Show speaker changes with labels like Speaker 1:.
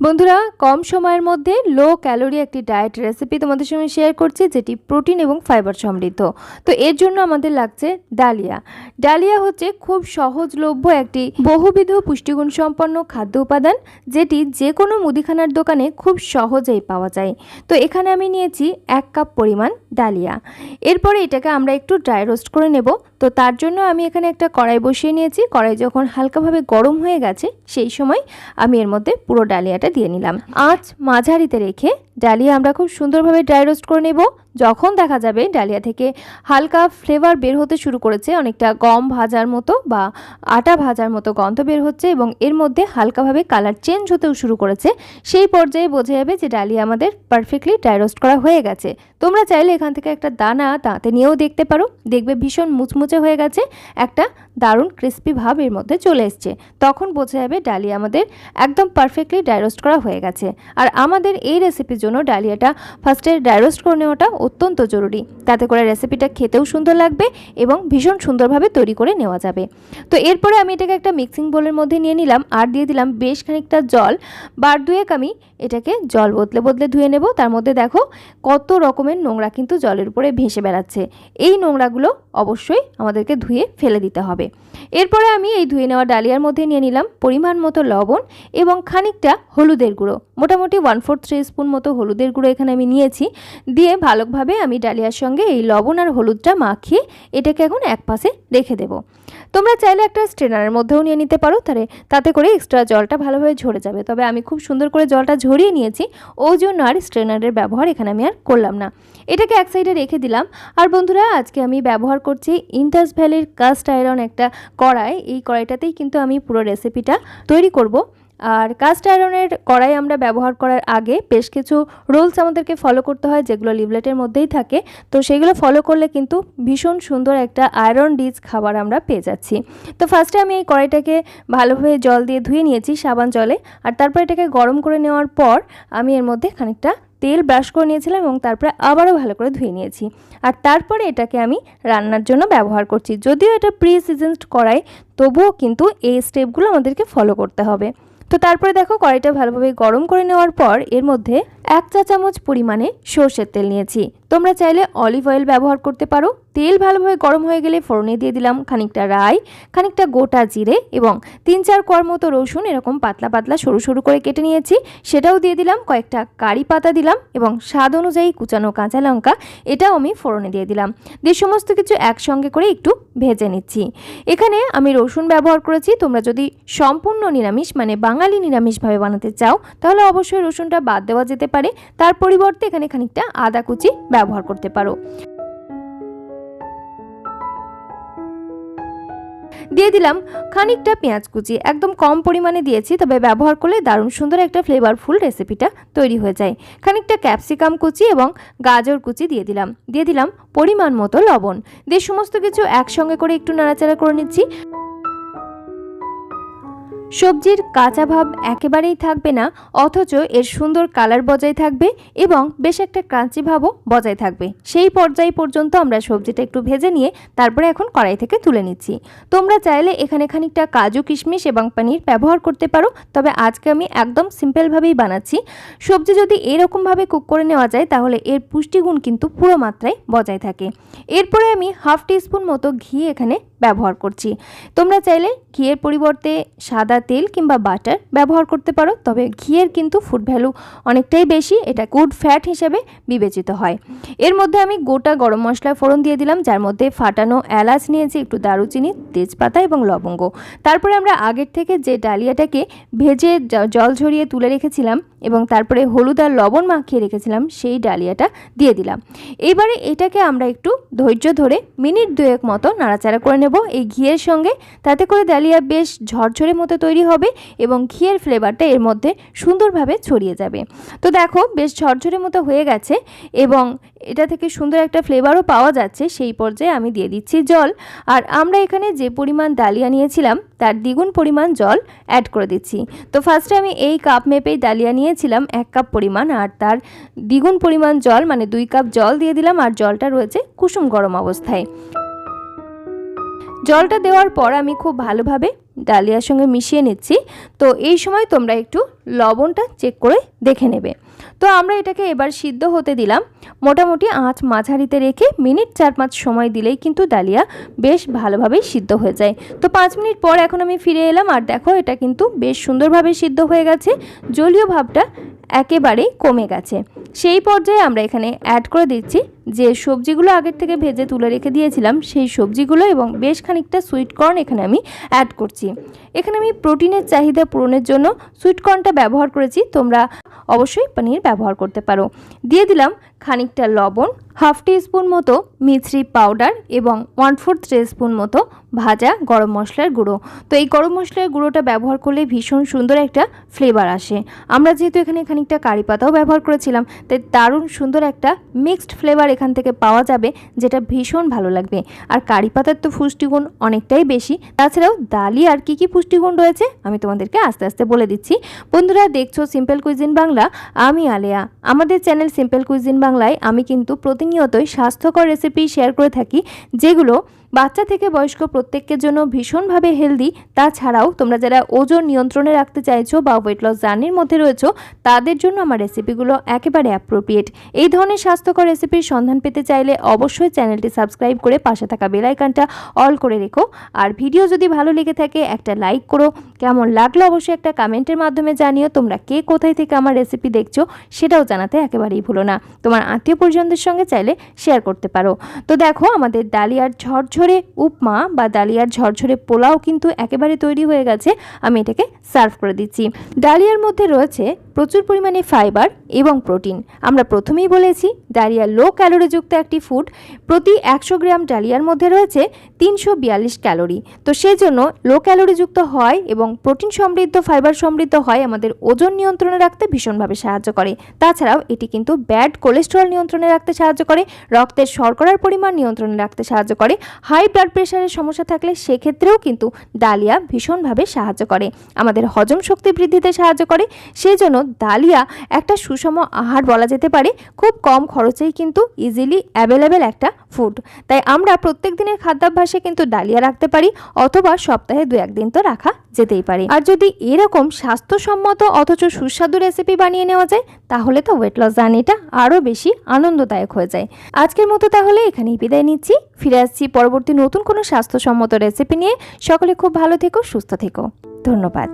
Speaker 1: বন্ধুরা, কম সময়ের মধ্যে লো ক্যালোরি একটি ডায়েট রেসিপি তোমাদের সঙ্গে শেয়ার করছি, যেটি প্রোটিন এবং ফাইবার সমৃদ্ধ। তো এর জন্য আমাদের লাগছে ডালিয়া। ডালিয়া হচ্ছে খুব সহজলভ্য একটি বহুবিধ পুষ্টিগুণ সম্পন্ন খাদ্য উপাদান, যেটি যে কোনো মুদিখানার দোকানে খুব সহজেই পাওয়া যায়। তো এখানে আমি নিয়েছি এক কাপ পরিমাণ ডালিয়া। এরপরে এটাকে আমরা একটু ড্রাই রোস্ট করে নেব। তো তার জন্য আমি এখানে একটা কড়াই বসিয়ে নিয়েছি। কড়াই যখন হালকাভাবে গরম হয়ে গেছে, সেই সময় আমি এর মধ্যে পুরো ডালিয়াটা দিয়ে নিলাম। আঁচ মাঝারিতে রেখে ডালিয়া আমরা খুব সুন্দরভাবে ড্রাই রোস্ট করে নেব। যখন দেখা যাবে ডালিয়া থেকে হালকা ফ্লেভার বের হতে শুরু করেছে, অনেকটা গম ভাজার মতো বা আটা ভাজার মতো গন্ধ বের হচ্ছে এবং এর মধ্যে হালকাভাবে কালার চেঞ্জ হতেও শুরু করেছে। সেই পর্যায়ে বোঝা যাবে যে ডালিয়া আমাদের পারফেক্টলি ড্রাই রোস্ট করা হয়ে গেছে। তোমরা চাইলে এখান থেকে একটা দানা দাঁতে নিয়েও দেখতে পারো। দেখবে ভীষণ মুচমুচে হয়ে গেছে, একটা দারুণ ক্রিস্পি ভাব এর মধ্যে চলে এসছে। তখন বোঝা যাবে ডালিয়া আমাদের একদম পারফেক্টলি ড্রাই রোস্ট করা হয়ে গেছে। আর আমাদের এই রেসিপির জন্য ডালিয়াটা ফার্স্টে ড্রাই রোস্ট করে নেওয়াটা অত্যন্ত জরুরি। তাতে করে রেসিপিটা খেতেও সুন্দর লাগবে এবং ভীষণ সুন্দরভাবে তৈরি করে নেওয়া যাবে। তো এরপরে আমি এটাকে একটা মিক্সিং বোলের মধ্যে নিয়ে নিলাম আর দিয়ে দিলাম বেশ খানিকটা জল। বার দুয়েক আমি এটাকে জল বদলে বদলে ধুয়ে নেব। তার মধ্যে দেখো কত রকমের নোংরা কিন্তু জলের উপরে ভেসে বেড়াচ্ছে। এই নোংরাগুলো অবশ্যই আমাদেরকে ধুয়ে ফেলে দিতে হবে। এরপরে আমি এই ধুয়ে নেওয়া ডালিয়ার মধ্যে নিয়ে নিলাম পরিমাণ মতো লবণ এবং খানিকটা হলুদের গুঁড়ো। মোটামুটি ওয়ান ফোর থ্রি স্পুন মতো হলুদের গুঁড়ো এখানে আমি নিয়েছি। দিয়ে ভালোভাবে আমি ডালিয়ার সঙ্গে এই লবণ আর হলুদটা মাখিয়ে এটাকে এখন এক পাশে রেখে দেবো। তোমরা চাইলে একটা স্ট্রেনারের মধ্যেও নিয়ে নিতে পারো তাহলে তাতে করে এক্সট্রা জলটা ভালোভাবে ঝরে যাবে। তবে আমি খুব সুন্দর করে জলটা ঝরিয়ে নিয়েছি, ওই জন্য আর স্ট্রেনারের ব্যবহার এখানে আমি আর করলাম না। এটাকে এক সাইডে রেখে দিলাম। আর বন্ধুরা, আজকে আমি ব্যবহার করছি ইন্টাস ভ্যালির কাস্ট আয়রন একটা কড়াই। এই কড়াইটাতেই কিন্তু আমি পুরো রেসিপিটা তৈরি করব। আর কাস্ট আয়রনের কড়াই আমরা ব্যবহার করার আগে বেশ কিছু রুলস আমাদেরকে ফলো করতে হয়, যেগুলো লিভলেটের মধ্যেই থাকে। তো সেগুলো ফলো করলে কিন্তু ভীষণ সুন্দর একটা আয়রন ডিচ খাবার আমরা পেয়ে যাচ্ছি। তো ফার্স্টে আমি এই কড়াইটাকে ভালোভাবে জল দিয়ে ধুয়ে নিয়েছি সাবান জলে। আর তারপর এটাকে গরম করে নেওয়ার পর আমি এর মধ্যে খানিকটা তেল ব্রাশ করে নিয়েছিলাম এবং তারপরে আবারও ভালো করে ধুয়ে নিয়েছি। আর তারপরে এটাকে আমি রান্নার জন্য ব্যবহার করছি। যদিও এটা প্রি সিজনড করাই তবুও কিন্তু এই স্টেপগুলো আমাদেরকে ফলো করতে হবে। তো তারপরে দেখো কড়াইটা ভালোভাবে গরম করে নেওয়ার পর এর মধ্যে এক চা চামচ পরিমাণে সর্ষের তেল নিয়েছি। তোমরা চাইলে অলিভ অয়েল ব্যবহার করতে পারো। তেল ভালোভাবে গরম হয়ে গেলে ফোড়নে দিয়ে দিলাম খানিকটা রাই, খানিকটা গোটা জিরে এবং তিন চার কোয়ার মতো রসুন, এরকম পাতলা পাতলা সরু সরু করে কেটে নিয়েছি। সেটাও দিয়ে দিলাম কয়েকটা কারি পাতা দিলাম এবং স্বাদ অনুযায়ী কুচানো কাঁচা লঙ্কা, এটাও আমি ফোড়নে দিয়ে দিলাম। দিয়ে সমস্ত কিছু একসঙ্গে করে একটু ভেজে নিচ্ছি। এখানে আমি রসুন ব্যবহার করেছি। তোমরা যদি সম্পূর্ণ নিরামিষ মানে বাঙালি নিরামিষভাবে বানাতে চাও, তাহলে অবশ্যই রসুনটা বাদ দেওয়া যেতে পারে। তার পরিবর্তে এখানে খানিকটা আদা কুচি ব্যবহার করতে পারো। দিয়ে দিলাম খানিকটা পেঁয়াজ কুচি। একদম কম পরিমাণে দিয়েছি, তবে ব্যবহার করলে দারুণ সুন্দর একটা ফ্লেভারফুল রেসিপিটা তৈরি হয়ে যায়। খানিকটা ক্যাপসিকাম কুচি এবং গাজর কুচি দিয়ে দিলাম। দিয়ে দিলাম পরিমাণ মতো লবণ। দিয়ে সমস্ত কিছু একসঙ্গে করে একটু নাড়াচাড়া করে নিচ্ছি। সবজির কাঁচা ভাব একেবারেই থাকবে না, অথচ এর সুন্দর কালার বজায় থাকবে এবং বেশ একটা ক্রাঞ্চি ভাবও বজায় থাকবে। সেই পর্যায় পর্যন্ত আমরা সবজিটা একটু ভেজে নিয়ে তারপরে এখন কড়াই থেকে তুলে নিচ্ছি। তোমরা চাইলে এখানে খানিকটা কাজু, কিশমিশ এবং পনির ব্যবহার করতে পারো, তবে আজকে আমি একদম সিম্পলভাবেই বানাচ্ছি। সবজি যদি এরকমভাবে কুক করে নেওয়া যায়, তাহলে এর পুষ্টিগুণ কিন্তু পুরো মাত্রায় বজায় থাকে। এরপরে আমি হাফ টিস্পুন মতো ঘি এখানে ব্যবহার করছি। তোমরা চাইলে ঘিয়ের পরিবর্তে সাদা তেল কিংবা বাটার ব্যবহার করতে পারো, তবে ঘিয়ের কিন্তু ফুড ভ্যালু অনেকটাই বেশি, এটা গুড ফ্যাট হিসেবে বিবেচিত হয়। এর মধ্যে আমি গোটা গরম মশলা ফোড়ন দিয়ে দিলাম, যার মধ্যে ফাটানো এলাচ নিয়েছি, একটু দারুচিনি, তেজপাতা এবং লবঙ্গ। তারপরে আমরা আগের থেকে যে ডালিয়াটাকে ভেজে জল ঝরিয়ে তুলে রেখেছিলাম এবং তারপরে হলুদ আর লবণ মাখিয়ে রেখেছিলাম, সেই ডালিয়াটা দিয়ে দিলাম। এবারে এটাকে আমরা একটু ধৈর্য ধরে মিনিট দুয়েক মতো নাড়াচাড়া করে এই ঘিয়ের সঙ্গে। তাতে করে ডালিয়া বেশ ঝরঝরে মতো তৈরি হবে এবং ঘিয়ের ফ্লেভারটা এর মধ্যে সুন্দরভাবে ছড়িয়ে যাবে। তো দেখো, বেশ ঝরঝরে মতো হয়ে গেছে এবং এটা থেকে সুন্দর একটা ফ্লেভারও পাওয়া যাচ্ছে। সেই পর্যায়ে আমি দিয়ে দিচ্ছি জল। আর আমরা এখানে যে পরিমাণ ডালিয়া নিয়েছিলাম, তার দ্বিগুণ পরিমাণ জল অ্যাড করে দিচ্ছি। তো ফার্স্টে আমি এই কাপ মেপেই ডালিয়া নিয়েছিলাম, এক কাপ পরিমাণ। আর তার দ্বিগুণ পরিমাণ জল মানে দুই কাপ জল দিয়ে দিলাম। আর জলটা রয়েছে কুসুম গরম অবস্থায়। জলটা দেওয়ার পর আমি খুব ভালোভাবে ডালিয়ার সঙ্গে মিশিয়ে নিচ্ছি। তো এই সময় তোমরা একটু লবণটা চেক করে দেখে নেবে। তো আমরা এটাকে এবার সিদ্ধ হতে দিলাম। মোটামুটি আঁচ মাঝারিতে রেখে মিনিট চার পাঁচ সময় দিলেই কিন্তু ডালিয়া বেশ ভালোভাবেই সিদ্ধ হয়ে যায়। তো পাঁচ মিনিট পর এখন আমি ফিরে এলাম আর দেখো এটা কিন্তু বেশ সুন্দরভাবে সিদ্ধ হয়ে গেছে। জলীয় ভাবটা একেবারেই কমে গেছে। সেই পর্যায়ে আমরা এখানে অ্যাড করে দিচ্ছি যে সবজিগুলো আগের থেকে ভেজে তুলে রেখে দিয়েছিলাম, সেই সবজিগুলো এবং বেশ খানিকটা সুইট কর্ন এখানে আমি অ্যাড করছি। এখানে আমি প্রোটিনের চাহিদা পূরণের জন্য সুইটকর্নটা ব্যবহার করেছি, তোমরা অবশ্যই পনির ব্যবহার করতে পারো। দিয়ে দিলাম খানিকটা লবণ, হাফ স্পুন মতো মিছরি পাউডার এবং ওয়ান ফোর্থ স্পুন মতো ভাজা গরম মশলার গুঁড়ো। তো এই গরম মশলার গুঁড়োটা ব্যবহার করলে ভীষণ সুন্দর একটা ফ্লেভার আসে। আমরা যেহেতু এখানে খানিকটা কারি পাতাও ব্যবহার করেছিলাম, তাই দারুণ সুন্দর একটা মিক্সড ফ্লেভার এখান থেকে পাওয়া যাবে, যেটা ভীষণ ভালো লাগবে। আর কারি পাতার তো পুষ্টিগুণ অনেকটাই বেশি, তাছাড়াও ডালি আর কী কী পুষ্টিগুণ রয়েছে, আমি তোমাদেরকে আস্তে আস্তে বলে দিচ্ছি। বন্ধুরা, দেখছ সিম্পল কুইজিন বাংলা আমি আলেয়া। আমাদের চ্যানেল সিম্পল কুইজিন বাংলায় আমি কিন্তু প্রতিনিয়তই স্বাস্থ্যকর রেসিপি শেয়ার করে থাকি যেগুলো বাচ্চা থেকে বয়স্ক প্রত্যেকের জন্য ভীষণভাবে হেলদি তাছাড়াও তোমরা যারা ওজন নিয়ন্ত্রণে রাখতে চাইছো বা ওয়েট লস জার্নির মধ্যে রয়েছো, তাদের জন্য আমার রেসিপিগুলো একেবারে অ্যাপ্রোপ্রিয়েট এই ধরনের স্বাস্থ্যকর রেসিপির সন্ধান পেতে চাইলে অবশ্যই চ্যানেলটি সাবস্ক্রাইব করে পাশে থাকা বেলাইকানটা অল করে রেখো। আর ভিডিও যদি ভালো লেগে থাকে, একটা লাইক করো। কেমন লাগল অবশ্যই একটা কমেন্টের মাধ্যমে জানিও তোমরা কে কোথায় থেকে আমার রেসিপি দেখছ, সেটাও জানাতে একেবারেই ভুলো না। তোমার আত্মীয় পরিজনদের সঙ্গে চাইলে শেয়ার করতে পারো। তো দেখো, আমাদের ডালিয়ার ঝরঝরে উপমা বা ডালিয়ার ঝরঝরে পোলাও কিন্তু একেবারে তৈরি হয়ে গেছে। আমি এটাকে সার্ভ করে দিচ্ছি। ডালিয়ার মধ্যে রয়েছে প্রচুর পরিমাণে ফাইবার এবং প্রোটিন। আমরা প্রথমেই বলেছি ডালিয়া লো ক্যালোরিযুক্ত একটি ফুড প্রতি একশো গ্রাম ডালিয়ার মধ্যে রয়েছে তিনশো বিয়াল্লিশ ক্যালোরি। তো সেই জন্য লো ক্যালোরিযুক্ত হয় এবং প্রোটিন সমৃদ্ধ, ফাইবার সমৃদ্ধ হয় আমাদের ওজন নিয়ন্ত্রণে রাখতে ভীষণভাবে সাহায্য করে। তাছাড়াও এটি কিন্তু ব্যাড কোলেস্টেরল নিয়ন্ত্রণে রাখতে সাহায্য করে, রক্তের শর্করার পরিমাণ নিয়ন্ত্রণে রাখতে সাহায্য করে, হাই ব্লাড প্রেশারের সমস্যা থাকলে সেক্ষেত্রেও কিন্তু ডালিয়া ভীষণভাবে সাহায্য করে। আমাদের হজম শক্তি বৃদ্ধিতে সাহায্য করে সেই জন্য ডালিয়া একটা সুষম আহার বলা যেতে পারে, খুব কম খরচেই কিন্তু ইজিলি অ্যাভেলেবেল একটা ফুড তাই আমরা প্রত্যেক দিনের খাদ্যাভ্যাসে কিন্তু ডালিয়া রাখতে পারি, অথবা সপ্তাহে দু একদিন তো রাখা যেতেই পারে। আর যদি এরকম স্বাস্থ্যসম্মত অথচ সুস্বাদু রেসিপি বানিয়ে নেওয়া যায়, তাহলে তো ওয়েট লস জার্নিটা আরও বেশি আনন্দদায়ক হয়ে যায়। আজকের মতো তাহলে এখানেই বিদায় নিচ্ছি। ফিরে আসছি পরবর্তী নতুন কোনো স্বাস্থ্যসম্মত রেসিপি নিয়ে। সকলে খুব ভালো থেকো, সুস্থ থেকো। ধন্যবাদ।